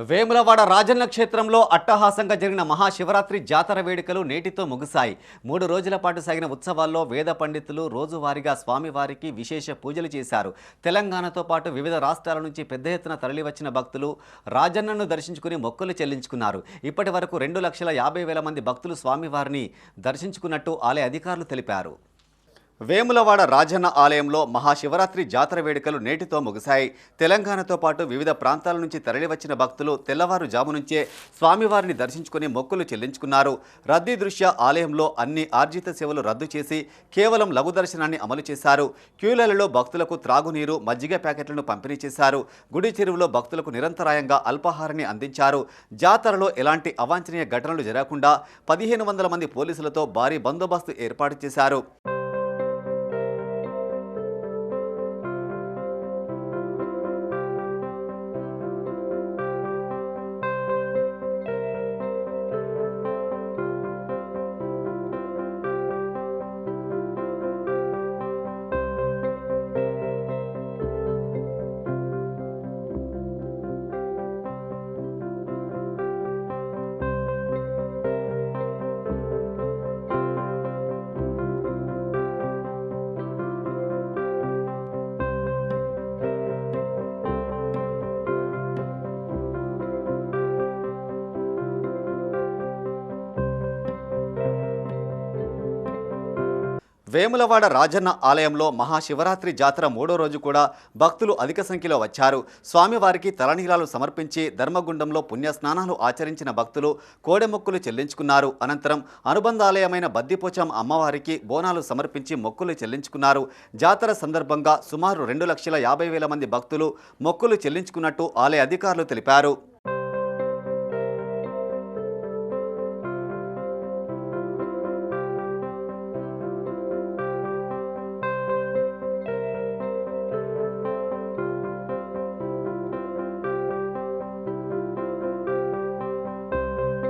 వేములవాడ రాజన్న క్షేత్రంలో అట్టహాసంగా జరిగిన మహాశివరాత్రి జాతర వేడుకలు నేటితో ముగిశాయి. మూడు రోజుల పాటు సాగిన ఉత్సవాల్లో వేద పండితులు రోజువారీగా స్వామివారికి విశేష పూజలు చేశారు. తెలంగాణతో పాటు వివిధ రాష్ట్రాల నుంచి పెద్ద ఎత్తున తరలివచ్చిన భక్తులు రాజన్నను దర్శించుకుని మొక్కులు చెల్లించుకున్నారు. ఇప్పటి వరకు రెండు లక్షల యాభై వేల మంది భక్తులు స్వామివారిని దర్శించుకున్నట్టు ఆలయ అధికారులు తెలిపారు. వేములవాడ రాజన్న ఆలయంలో మహాశివరాత్రి జాతర వేడుకలు నేటితో ముగిశాయి. తెలంగాణతో పాటు వివిధ ప్రాంతాల నుంచి తరలివచ్చిన భక్తులు తెల్లవారుజాము నుంచే స్వామివారిని దర్శించుకుని మొక్కులు చెల్లించుకున్నారు. రద్దీ దృష్ట్యా ఆలయంలో అన్ని ఆర్జిత సేవలు రద్దు చేసి కేవలం లఘు దర్శనాన్ని అమలు చేశారు. క్యూలలో భక్తులకు త్రాగునీరు మజ్జిగ ప్యాకెట్లను పంపిణీ చేశారు. గుడి చెరువులో భక్తులకు నిరంతరాయంగా అల్పాహారాన్ని అందించారు. జాతరలో ఎలాంటి అవాంఛనీయ ఘటనలు జరగకుండా పదిహేను వందల మంది పోలీసులతో భారీ బందోబస్తు ఏర్పాటు చేశారు. వేములవాడ రాజన్న ఆలయంలో మహాశివరాత్రి జాతర మూడో రోజు కూడా భక్తులు అధిక సంఖ్యలో వచ్చారు. స్వామివారికి తలనీలాలు సమర్పించి ధర్మగుండంలో పుణ్యస్నానాలు ఆచరించిన భక్తులు కోడెమొక్కులు చెల్లించుకున్నారు. అనంతరం అనుబంధాలయమైన బద్దిపోచం అమ్మవారికి బోనాలు సమర్పించి మొక్కులు చెల్లించుకున్నారు. జాతర సందర్భంగా సుమారు రెండు లక్షల యాభై వేల మంది భక్తులు మొక్కులు చెల్లించుకున్నట్టు ఆలయ అధికారులు తెలిపారు.